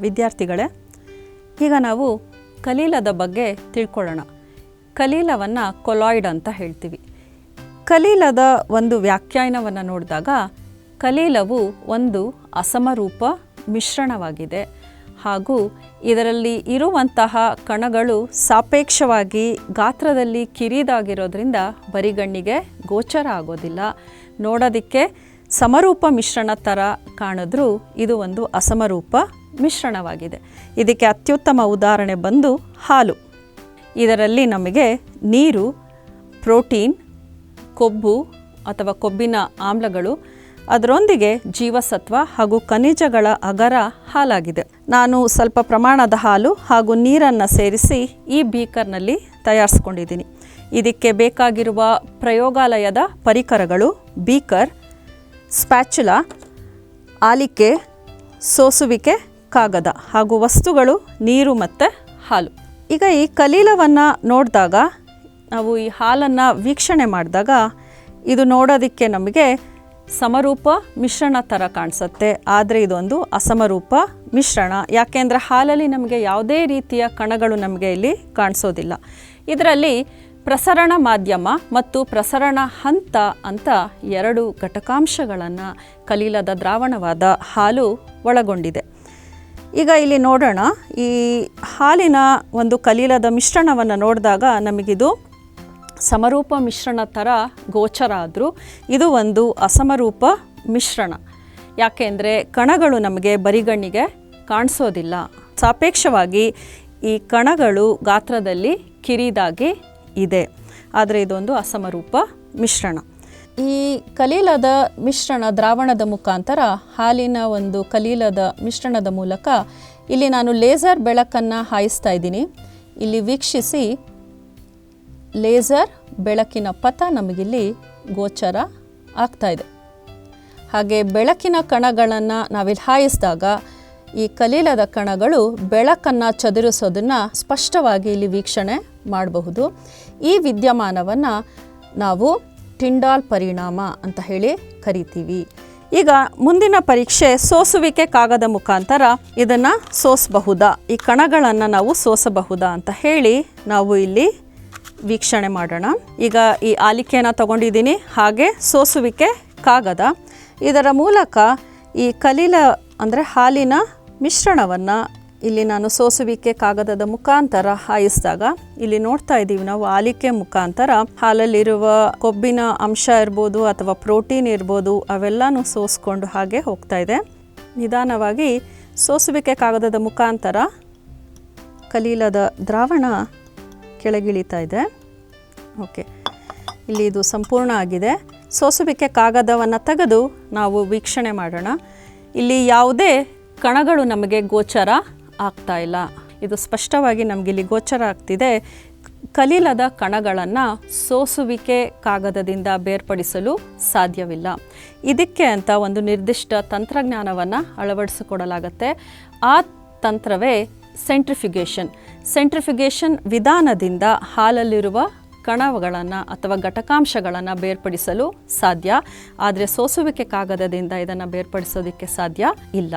ವಿದ್ಯಾರ್ಥಿಗಳೇ, ಈಗ ನಾವು ಕಲೀಲದ ಬಗ್ಗೆ ತಿಳ್ಕೊಳ್ಳೋಣ. ಕಲೀಲವನ್ನು ಕೊಲಾಯ್ಡ್ ಅಂತ ಹೇಳ್ತೀವಿ. ಕಲೀಲದ ಒಂದು ವ್ಯಾಖ್ಯಾನವನ್ನು ನೋಡಿದಾಗ ಕಲೀಲವು ಒಂದು ಅಸಮರೂಪ ಮಿಶ್ರಣವಾಗಿದೆ. ಹಾಗೂ ಇದರಲ್ಲಿ ಇರುವಂತಹ ಕಣಗಳು ಸಾಪೇಕ್ಷವಾಗಿ ಗಾತ್ರದಲ್ಲಿ ಕಿರಿದಾಗಿರೋದ್ರಿಂದ ಬರಿಗಣ್ಣಿಗೆ ಗೋಚರ ಆಗೋದಿಲ್ಲ. ನೋಡೋದಕ್ಕೆ ಸಮರೂಪ ಮಿಶ್ರಣ ಥರ ಕಾಣಿದ್ರೂ ಇದು ಒಂದು ಅಸಮರೂಪ ಮಿಶ್ರಣವಾಗಿದೆ. ಇದಕ್ಕೆ ಅತ್ಯುತ್ತಮ ಉದಾಹರಣೆ ಬಂದು ಹಾಲು. ಇದರಲ್ಲಿ ನಮಗೆ ನೀರು, ಪ್ರೋಟೀನ್, ಕೊಬ್ಬು ಅಥವಾ ಕೊಬ್ಬಿನ ಆಮ್ಲಗಳು, ಅದರೊಂದಿಗೆ ಜೀವಸತ್ವ ಹಾಗೂ ಖನಿಜಗಳ ಅಗರ ಹಾಲಾಗಿದೆ. ನಾನು ಸ್ವಲ್ಪ ಪ್ರಮಾಣದ ಹಾಲು ಹಾಗೂ ನೀರನ್ನು ಸೇರಿಸಿ ಈ ಬೀಕರ್ನಲ್ಲಿ ತಯಾರಿಸ್ಕೊಂಡಿದ್ದೀನಿ. ಇದಕ್ಕೆ ಬೇಕಾಗಿರುವ ಪ್ರಯೋಗಾಲಯದ ಪರಿಕರಗಳು ಬೀಕರ್ ಸ್ಪ್ಯಾಚುಲಾ, ಆಲಿಕೆ, ಸೋಸುವಿಕೆ, ಕಾಗದ ಹಾಗೂ ವಸ್ತುಗಳು, ನೀರು ಮತ್ತು ಹಾಲು. ಈಗ ಈ ಕಲೀಲವನ್ನು ನೋಡಿದಾಗ, ನಾವು ಈ ಹಾಲನ್ನು ವೀಕ್ಷಣೆ ಮಾಡಿದಾಗ, ಇದು ನೋಡೋದಕ್ಕೆ ನಮಗೆ ಸಮರೂಪ ಮಿಶ್ರಣ ಥರ ಕಾಣಿಸುತ್ತೆ. ಆದರೆ ಇದೊಂದು ಅಸಮರೂಪ ಮಿಶ್ರಣ. ಯಾಕೆಂದರೆ ಹಾಲಲ್ಲಿ ನಮಗೆ ಯಾವುದೇ ರೀತಿಯ ಕಣಗಳು ನಮಗೆ ಇಲ್ಲಿ ಕಾಣಿಸೋದಿಲ್ಲ. ಇದರಲ್ಲಿ ಪ್ರಸರಣ ಮಾಧ್ಯಮ ಮತ್ತು ಪ್ರಸರಣ ಹಂತ ಅಂತ ಎರಡು ಘಟಕಾಂಶಗಳನ್ನು ಕಲೀಲದ ದ್ರಾವಣವಾದ ಹಾಲು ಒಳಗೊಂಡಿದೆ. ಈಗ ಇಲ್ಲಿ ನೋಡೋಣ, ಈ ಹಾಲಿನ ಒಂದು ಕಲೀಲದ ಮಿಶ್ರಣವನ್ನು ನೋಡಿದಾಗ ನಮಗಿದು ಸಮರೂಪ ಮಿಶ್ರಣ ಥರ ಗೋಚರ ಆದರೂ ಇದು ಒಂದು ಅಸಮರೂಪ ಮಿಶ್ರಣ. ಯಾಕೆಂದರೆ ಕಣಗಳು ನಮಗೆ ಬರಿಗಣ್ಣಿಗೆ ಕಾಣಿಸೋದಿಲ್ಲ. ಸಾಪೇಕ್ಷವಾಗಿ ಈ ಕಣಗಳು ಗಾತ್ರದಲ್ಲಿ ಕಿರಿದಾಗಿ ಇದೆ. ಆದರೆ ಇದೊಂದು ಅಸಮರೂಪ ಮಿಶ್ರಣ. ಈ ಕಲೀಲದ ಮಿಶ್ರಣ ದ್ರಾವಣದ ಮುಖಾಂತರ ಹಾಲಿನ ಒಂದು ಕಲೀಲದ ಮಿಶ್ರಣದ ಮೂಲಕ ಇಲ್ಲಿ ನಾನು ಲೇಸರ್ ಬೆಳಕನ್ನು ಹಾಯಿಸ್ತಾ ಇದ್ದೀನಿ. ಇಲ್ಲಿ ವೀಕ್ಷಿಸಿ. ಲೇಸರ್ ಬೆಳಕಿನ ಪಥ ನಮಗಿಲ್ಲಿ ಗೋಚರ ಆಗ್ತಾ ಇದೆ. ಹಾಗೆ ಬೆಳಕಿನ ಕಣಗಳನ್ನು ನಾವಿಲ್ಲಿ ಹಾಯಿಸಿದಾಗ ಈ ಕಲೀಲದ ಕಣಗಳು ಬೆಳಕನ್ನು ಚದುರಿಸೋದನ್ನು ಸ್ಪಷ್ಟವಾಗಿ ಇಲ್ಲಿ ವೀಕ್ಷಣೆ ಮಾಡಬಹುದು. ಈ ವಿದ್ಯಮಾನವನ್ನು ನಾವು ಟಿಂಡಾಲ್ ಪರಿಣಾಮ ಅಂತ ಹೇಳಿ ಕರಿತೀವಿ. ಈಗ ಮುಂದಿನ ಪರೀಕ್ಷೆ ಸೋಸುವಿಕೆ ಕಾಗದ ಮುಖಾಂತರ ಇದನ್ನು ಸೋಸಬಹುದಾ? ಈ ಕಣಗಳನ್ನು ನಾವು ಸೋಸಬಹುದಾ ಅಂತ ಹೇಳಿ ನಾವು ಇಲ್ಲಿ ವೀಕ್ಷಣೆ ಮಾಡೋಣ. ಈಗ ಈ ಆಲಿಕೆಯನ್ನು ತಗೊಂಡಿದ್ದೀನಿ. ಹಾಗೆ ಸೋಸುವಿಕೆ ಕಾಗದ. ಇದರ ಮೂಲಕ ಈ ಕಲೀಲ ಅಂದರೆ ಹಾಲಿನ ಮಿಶ್ರಣವನ್ನು ಇಲ್ಲಿ ನಾನು ಸೋಸುವಿಕೆ ಕಾಗದದ ಮುಖಾಂತರ ಹಾಯಿಸಿದಾಗ ಇಲ್ಲಿ ನೋಡ್ತಾ ಇದ್ದೀವಿ ನಾವು ಆಲಿಕೆ ಮುಖಾಂತರ. ಹಾಲಲ್ಲಿರುವ ಕೊಬ್ಬಿನ ಅಂಶ ಇರ್ಬೋದು ಅಥವಾ ಪ್ರೋಟೀನ್ ಇರ್ಬೋದು ಅವೆಲ್ಲನೂ ಸೋಸ್ಕೊಂಡು ಹಾಗೆ ಹೋಗ್ತಾ ಇದೆ. ನಿಧಾನವಾಗಿ ಸೋಸುವಿಕೆ ಕಾಗದದ ಮುಖಾಂತರ ಕಲೀಲದ ದ್ರಾವಣ ಕೆಳಗಿಳಿತಾ ಇದೆ. ಓಕೆ. ಇಲ್ಲಿ ಇದು ಸಂಪೂರ್ಣ ಆಗಿದೆ. ಸೋಸುವಿಕೆ ಕಾಗದವನ್ನು ತೆಗೆದು ನಾವು ವೀಕ್ಷಣೆ ಮಾಡೋಣ. ಇಲ್ಲಿ ಯಾವುದೇ ಕಣಗಳು ನಮಗೆ ಗೋಚರ ಆಗ್ತಾ ಇಲ್ಲ. ಇದು ಸ್ಪಷ್ಟವಾಗಿ ನಮಗಿಲ್ಲಿ ಗೋಚರ ಆಗ್ತಿದೆ. ಕಲೀಲದ ಕಣಗಳನ್ನು ಸೋಸುವಿಕೆ ಕಾಗದದಿಂದ ಬೇರ್ಪಡಿಸಲು ಸಾಧ್ಯವಿಲ್ಲ. ಇದಕ್ಕೆ ಅಂತ ಒಂದು ನಿರ್ದಿಷ್ಟ ತಂತ್ರಜ್ಞಾನವನ್ನು ಅಳವಡಿಸಿಕೊಡಲಾಗತ್ತೆ. ಆ ತಂತ್ರವೇ ಸೆಂಟ್ರಿಫಿಗೇಷನ್ ಸೆಂಟ್ರಿಫಿಗೇಷನ್ ವಿಧಾನದಿಂದ ಹಾಲಲ್ಲಿರುವ ಕಣಗಳನ್ನು ಅಥವಾ ಘಟಕಾಂಶಗಳನ್ನು ಬೇರ್ಪಡಿಸಲು ಸಾಧ್ಯ. ಆದರೆ ಸೋಸುವಿಕೆ ಕಾಗದದಿಂದ ಇದನ್ನು ಬೇರ್ಪಡಿಸೋದಕ್ಕೆ ಸಾಧ್ಯ ಇಲ್ಲ.